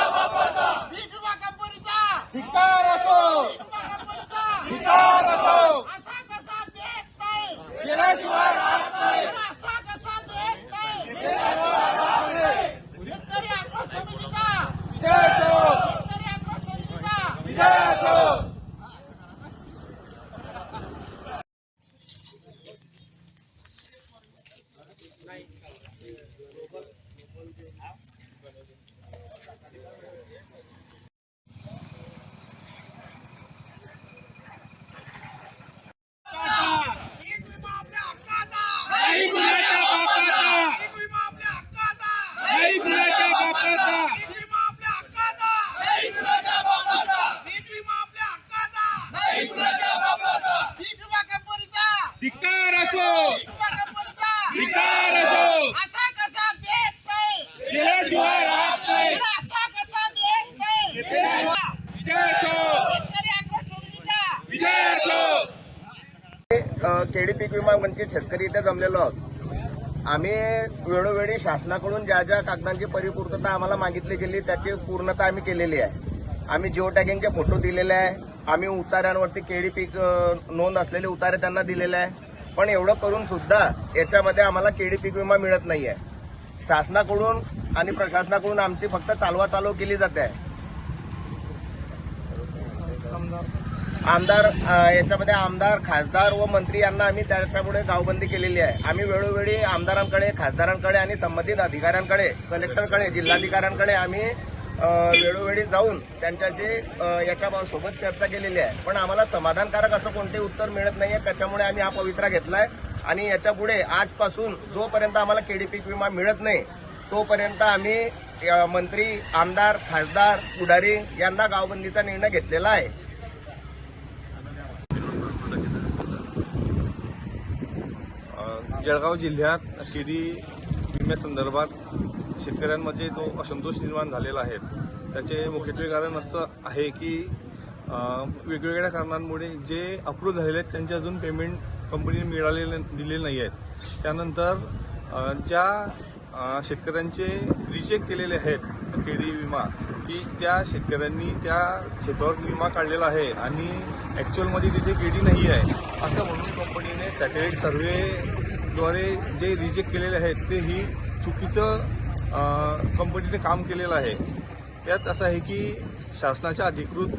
भीमा कंपनीचा धिक्कार असो भीमा कंपनीचा धिक्कार असो असा कसा देत नाही केल्याशिवाय राहत नाही असा कसा देत नाही शेतकरी आक्रोश समितीचा विजय असो शेतकरी आक्रोश समितीचा विजय असो पीक विमा आपल्या हक्काचा नाही गुन्ह्याच्या बापाचा पीक विमा आपल्या हक्काचा नाही गुन्ह्याच्या बापाचा पीक विमा आपल्या हक्काचा पीक विमा आपल्या हक्काचा पीक विमा कंपनीचा धिक्कार असो पीक विमा कंपनीचा धिक्कार असो असा कसा देत नाही केल्याशिवाय राहत नाही असा कसा देत नाही विजय असो शेतकरी आक्रोश समितीचा विजय असो केडी पीक विमा वंचित शेतकरी इथे जमलेलो आहोत. आम्ही वेळोवेळी शासनाकडून ज्या ज्या कागदांची परिपूर्तता आम्हाला मागितली गेली त्याची पूर्णता आम्ही केलेली आहे. आम्ही जिओ टॅगिंगचे फोटो दिलेले आहे. आम्ही उतार्यांवरती केळी पीक नोंद असलेले उतारे त्यांना दिलेले आहे. पण एवढं करून सुद्धा याच्यामध्ये आम्हाला केडी पीक विमा मिळत नाही आहे शासनाकडून आणि प्रशासनाकडून आमची फक्त चालवा चालव केली जाते. आहे आमदार याच्यामध्ये आमदार खासदार व मंत्री यांना आम्ही त्याच्यापुढे गावबंदी केलेली आहे. आम्ही वेळोवेळी आमदारांकडे खासदारांकडे आणि संबंधित अधिकाऱ्यांकडे कलेक्टरकडे जिल्हाधिकाऱ्यांकडे आम्ही वेळोवेळी जाऊन त्यांच्याशी याच्या सोबत चर्चा केलेली आहे. पण आम्हाला समाधानकारक असं कोणते उत्तर मिळत नाहीये. त्याच्यामुळे आम्ही हा पवित्रा घेतलाय आणि याच्यापुढे आजपासून जोपर्यंत आम्हाला केडी पीक विमा मिळत नाही तोपर्यंत आम्ही मंत्री आमदार खासदार पुढारी यांना गावबंदीचा निर्णय घेतलेला आहे. जळगाव जिल्ह्यात शेती विम्यासंदर्भात शेतकऱ्यांमध्ये जो असंतोष निर्माण झालेला आहे त्याचे मुख्यत्वे कारण असं आहे की वेगवेगळ्या कारणांमुळे जे अप्रूव्ह झालेले आहेत त्यांचे अजून पेमेंट कंपनीने मिळालेले दिलेले नाही आहेत. त्यानंतर ज्या शेतकऱ्यांचे रिजेक्ट केलेले आहेत खेडी विमा की त्या शेतकऱ्यांनी त्या शेतावर विमा काढलेला आहे आणि ॲक्च्युअलमध्ये तिथे केडी नाही आहे असं म्हणून कंपनीने सॅटेलाईट द्वारे जे रिजेक्ट केलेले आहेत ते ही चुकीचं कंपनीने काम केलेलं आहे. त्यात असं आहे की शासनाच्या अधिकृत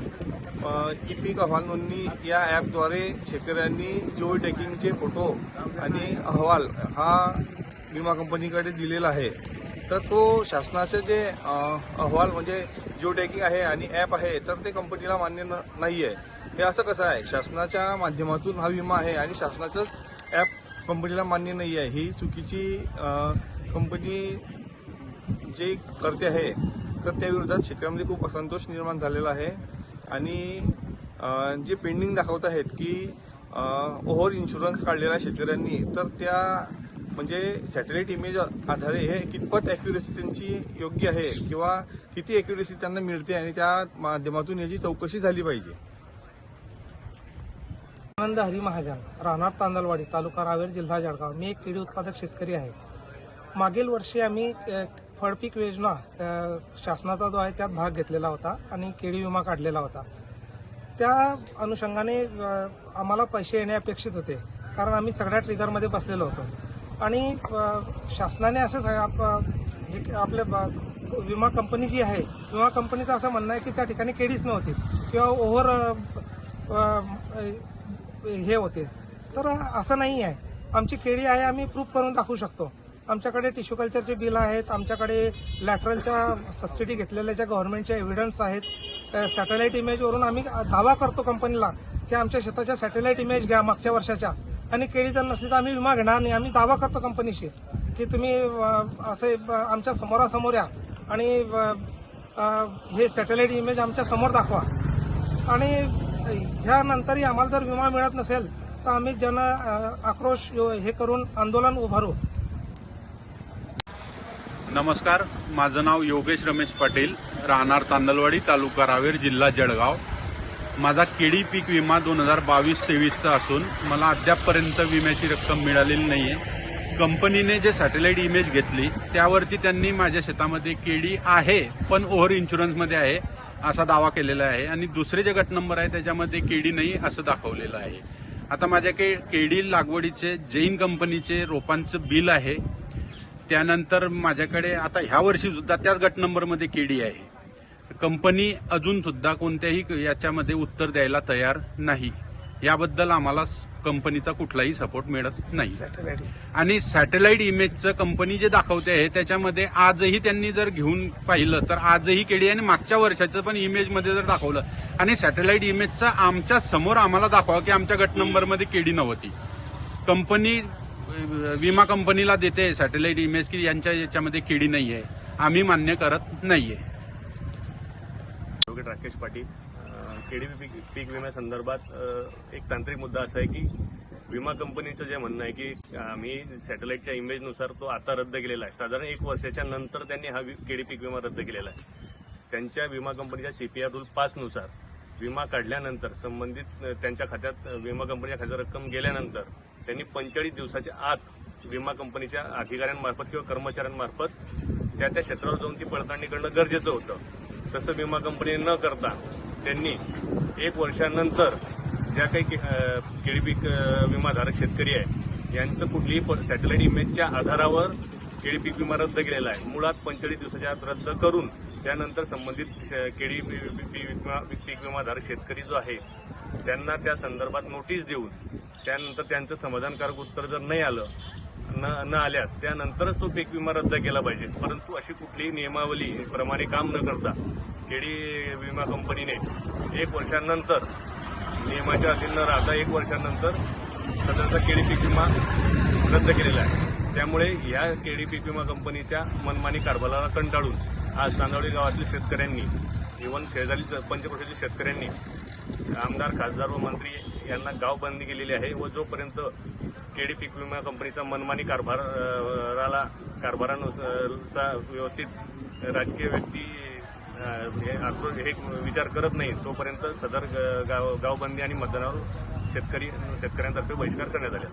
ई पीक अहवाल नोंदणी या ॲपद्वारे शेतकऱ्यांनी जिओ टॅकिंगचे फोटो आणि अहवाल हा विमा कंपनीकडे दिलेला आहे. तर तो शासनाचे जे अहवाल म्हणजे जिओ टॅगिंग आहे आणि ॲप आहे तर ते कंपनीला मान्य न- नाही आहे हे असं कसं आहे? शासनाच्या माध्यमातून हा विमा आहे आणि शासनाचंच ॲप कंपनीला मान्य नाही आहे. ही चुकीची कंपनी जे करते आहे तर त्याविरोधात शेतकऱ्यांमध्ये खूप असंतोष निर्माण झालेला आहे. आणि जे पेंडिंग दाखवत आहेत की ओव्हर इन्शुरन्स काढलेला आहे शेतकऱ्यांनी तर त्या म्हणजे सॅटेलाईट इमेज आधारे हे कितपत ॲक्युरेसी त्यांची योग्य आहे किंवा किती ॲक्युरेसी त्यांना मिळते आणि त्या माध्यमातून याची चौकशी झाली पाहिजे? आनंद हरी महाजन राहणार तांदलवाडी तालुका रावेर जिल्हा जळगाव. मी एक केळी उत्पादक शेतकरी आहे. मागील वर्षी आम्ही फळपीक योजना शासनाचा जो आहे त्यात भाग घेतलेला होता आणि केळी विमा काढलेला होता. त्या अनुषंगाने आम्हाला पैसे येणे अपेक्षित होते. कारण आम्ही सगळ्या ट्रिगरमध्ये बसलेलो होतो. आणि शासनाने असं सांग- आप- हे आपल्या विमा कंपनी जी आहे विमा कंपनीचं असं म्हणणं आहे की त्या ठिकाणी केळीच नव्हती. किंवा ओव्हर हे होते. तर असं नाही आहे. आमची केळी आहे आम्ही प्रूफ करून दाखवू शकतो. आमच्याकडे टिश्यू कल्चरचे बिल आहेत आमच्याकडे लॅटरलच्या सबसिडी घेतलेल्या ज्या गव्हर्नमेंटच्या एव्हिडन्स आहेत सॅटेलाईट इमेजवरून आम्ही दावा करतो कंपनीला की आमच्या शेताच्या सॅटेलाईट इमेज घ्या मागच्या वर्षाच्या. आणि केळी जर नसली तर आम्ही विमा घेणार नाही. आम्ही दावा करतो कंपनीशी की तुम्ही असे आमच्या समोरासमोर या. आणि हे सॅटेलाईट इमेज आमच्यासमोर दाखवा. आणि ह्यानंतरही आम्हाला जर विमा मिळत नसेल तर आम्ही जन आक्रोश यो- हे करून आंदोलन उभारू. नमस्कार माझं नाव योगेश रमेश पाटील राहणार तांदलवाडी तालुका रावेर जिल्हा जळगाव. माझा केळी पीक विमा दोन हजार बावीस तेवीसचा असून मला अद्यापपर्यंत विम्याची रक्कम मिळालेली नाहीये. कंपनीने जे सॅटेलाइट इमेज घेतली त्यावरती त्यांनी माझ्या शेतामध्ये केळी आहे पण ओव्हर इन्शुरन्समध्ये आहे. असा दावा केलेला आहे. आणि दुसरे जे गट नंबर आहे त्याच्यामध्ये केडी नाही असं दाखवलेलं आहे. आता माझ्याकडे केडी लागवडीचे जैन कंपनीचे रोपांचं बिल आहे. त्यानंतर माझ्याकडे आता ह्या वर्षी सुद्धा त्याच गट नंबरमध्ये केडी आहे. कंपनी अजून सुद्धा कोणत्याही याच्यामध्ये उत्तर द्यायला तयार नाही. याबद्दल आम्हाला कंपनीचा कुठलाही सपोर्ट मिळत नाही. सॅटेलाइट आणि सॅटेलाइट इमेजचं कंपनी जे दाखवते आहे त्याच्यामध्ये आजही त्यांनी जर घेऊन पाहिलं तर आजही केडी आणि मागच्या वर्षाचं पण इमेजमध्ये जर दाखवलं आणि सॅटेलाइट इमेजचं आमच्यासमोर आम्हाला दाखवा की आमच्या गट नंबरमध्ये केडी नव्हती. कंपनी विमा कंपनीला देते सॅटेलाइट इमेज की यांच्या याच्यामध्ये केडी नाहीये. आम्ही मान्य करत नाहीये. राकेश पाटील केडीबी पीक पीक विम्यासंदर्भात एक तांत्रिक मुद्दा असा आहे की विमा कंपनीचं जे म्हणणं आहे की आम्ही सॅटेलाईटच्या इमेजनुसार तो आता रद्द केलेला आहे. साधारण एक वर्षाच्या नंतर त्यांनी हा केडी पीक विमा रद्द केलेला आहे. त्यांच्या विमा कंपनीच्या सीपीआर रूल पाचनुसार विमा काढल्यानंतर संबंधित त्यांच्या खात्यात विमा कंपनीच्या खात्यात रक्कम गेल्यानंतर त्यांनी पंचेचाळीस दिवसाच्या आत विमा कंपनीच्या अधिकाऱ्यांमार्फत किंवा कर्मचाऱ्यांमार्फत त्या त्या क्षेत्रावर जाऊन ती पडताळणी करणं गरजेचं होतं. तसं विमा कंपनी न करता त्यांनी एक वर्षानंतर ज्या काही के- केळी पीक विमाधारक शेतकरी आहे यांचं कुठलीही प- सॅटेलाइट इमेजच्या आधारावर केळी पीक विमा रद्द केलेला आहे. मुळात पंचेचाळीस दिवसाच्या आत रद्द करून त्यानंतर संबंधित केळी पी- पी- विमा- पीक विमाधारक शेतकरी जो आहे त्यांना त्या संदर्भात नोटीस देऊन त्यानंतर त्यांचं समाधानकारक उत्तर जर नाही आलं न न आल्यास त्यानंतरच तो पीक विमा रद्द केला पाहिजे. परंतु अशी कुठलीही नियमावली प्रमाणे काम न करता केडी विमा कंपनीने एक वर्षानंतर नियमाच्या अधीन न राहता एक वर्षानंतर सदरचा केडी पीक विमा रद्द केलेला आहे. त्यामुळे या केडी पीक विमा कंपनीच्या मनमानी कारभाराला कंटाळून आज तांदवळी गावातील शेतकऱ्यांनी इव्हन शेजारी पंचक्रोशातील शेतकऱ्यांनी आमदार खासदार व मंत्री यांना गाव बंदी केलेली आहे व जोपर्यंत केडी पीक विमा कंपनीचा मनमानी कारभाराला कारभारानुसारचा व्यवस्थित राजकीय व्यक्ती हे हे विचार करत नाही तोपर्यंत सदर गाव गावबंदी आणि मतदानावर शेतकरी शेतकऱ्यांतर्फे बहिष्कार करण्यात आले.